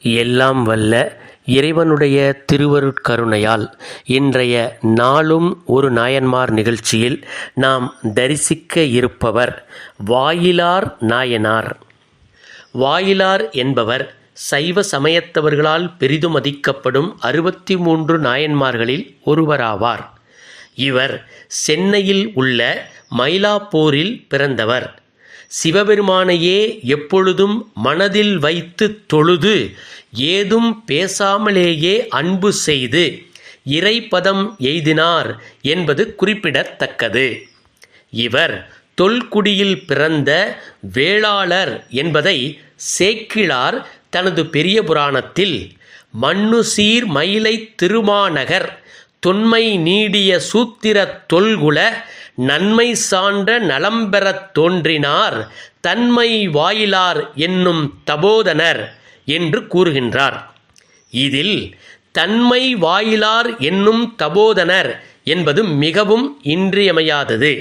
எல்லாம் வல்ல இறைவனுடைய திருவருட்கருணையால் இன்றைய நாளும் ஒரு நாயன்மார் நிகழ்ச்சியில் நாம் தரிசிக்க இருப்பவர் வாயிலார் நாயனார். வாயிலார் என்பவர் சைவ சமயத்தவர்களால் பெரிதும் மதிக்கப்படும் அறுபத்தி மூன்று நாயன்மார்களில் ஒருவராவார். இவர் சென்னையில் உள்ள மயிலாப்பூரில் பிறந்தவர். சிவபெருமானையே எப்பொழுதும் மனதில் வைத்து தொழுது ஏதும் பேசாமலேயே அன்பு செய்து இறைப்பதம் எய்தினார் என்பது குறிப்பிடத்தக்கது. இவர் தொல்குடியில் பிறந்த வேளாளர் என்பதை சேக்கிழார் தனது பெரிய புராணத்தில் மண்ணுசீர் மயிலை திருமாநகர் தொன்மை நீடிய சூத்திர தொல்குல நன்மை சான்ற நலம்பெறத் தோன்றினார் தன்மை வாயிலார் என்னும் தபோதனர் என்று கூறுகின்றார். இதில் தன்மை வாயிலார் என்னும் தபோதனர் என்பது மிகவும் இன்றியமையாதது.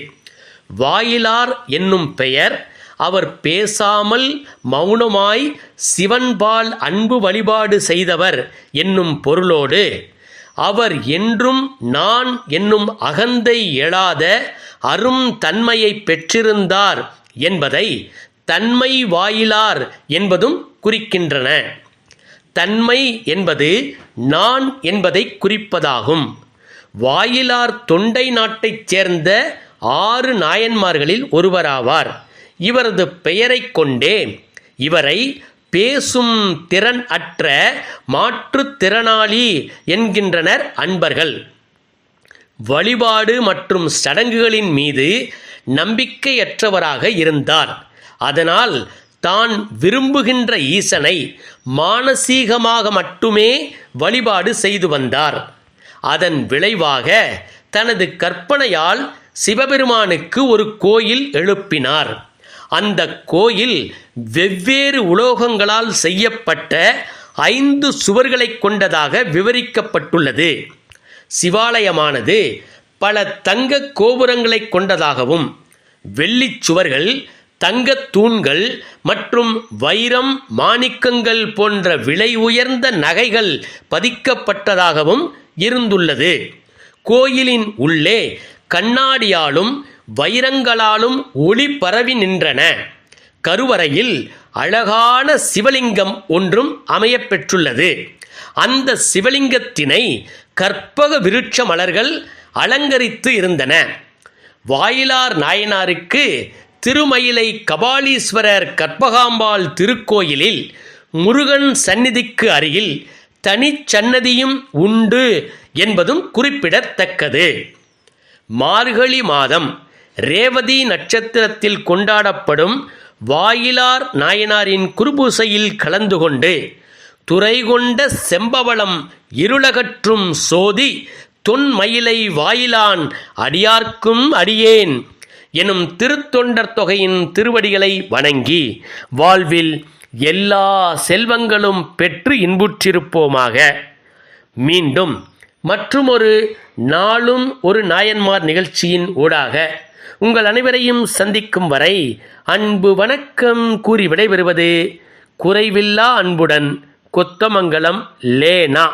வாயிலார் என்னும் பெயர் அவர் பேசாமல் மௌனமாய் சிவன்பால் அன்பு வழிபாடு செய்தவர் என்னும் பொருளோடு அவர் என்றும் நான் என்னும் அகந்தை எழாத அரும் தன்மையை பெற்றிருந்தார் என்பதை தன்மை வாயிலார் என்பதும் குறிக்கின்றன. தன்மை என்பது நான் என்பதை குறிப்பதாகும். வாயிலார் தொண்டை நாட்டைச் சேர்ந்த ஆறு நாயன்மார்களில் ஒருவராவார். இவரது பெயரைக் கொண்டே இவரை பேசும் திறன் அற்ற மாற்றுத்திறனாளி என்கின்றனர் அன்பர்கள். வழிபாடு மற்றும் சடங்குகளின் மீது நம்பிக்கையற்றவராக இருந்தார். அதனால் தான் விரும்புகின்ற ஈசனை மானசீகமாக மட்டுமே வழிபாடு செய்து வந்தார். அதன் விளைவாக தனது கற்பனையால் சிவபெருமானுக்கு ஒரு கோயில் எழுப்பினார். அந்த கோயில் வெவ்வேறு உலோகங்களால் செய்யப்பட்ட ஐந்து சுவர்களைக் கொண்டதாக விவரிக்கப்பட்டுள்ளது. சிவாலயமானது பல தங்க கோபுரங்களைக் கொண்டதாகவும் வெள்ளிச் சுவர்கள் தங்கத் தூண்கள் மற்றும் வைரம் மாணிக்கங்கள் போன்ற விலை உயர்ந்த நகைகள் பதிக்கப்பட்டதாகவும் இருந்துள்ளது. கோயிலின் உள்ளே கண்ணாடியாலும் வைரங்களாலும் ஒளி பரவி நின்றன. கருவறையில் அழகான சிவலிங்கம் ஒன்றும் அமையப்பெற்றுள்ளது. அந்த சிவலிங்கத்தினை கற்பக விருட்ச மலர்கள் அலங்கரித்து இருந்தன. வாயிலார் நாயனாருக்கு திருமயிலை கபாலீஸ்வரர் கற்பகாம்பாள் திருக்கோயிலில் முருகன் சந்நிதிக்கு அருகில் தனிச்சன்னதியும் உண்டு என்பதும் குறிப்பிடத்தக்கது. மார்கழி மாதம் ரேவதி நட்சத்திரத்தில் கொண்டாடப்படும் வாயிலார் நாயனாரின் குருபூசையில் கலந்து கொண்டு துறை கொண்ட செம்பவளம் இருளகற்றும் சோதி தொன்மயிலை வாயிலான் அடியார்க்கும் அடியேன் எனும் திருத்தொண்டர் தொகையின் திருவடிகளை வணங்கி வாழ்வில் எல்லா செல்வங்களும் பெற்று இன்புற்றிருப்போமாக. மீண்டும் மற்றுமொரு நாளும் ஒரு நாயன்மார் நிகழ்ச்சியின் ஊடாக உங்கள் அனைவரையும் சந்திக்கும் வரை அன்பு வணக்கம் கூறி விடைபெறுவது குறைவில்லா அன்புடன் கொத்தமங்கலம் லேனா.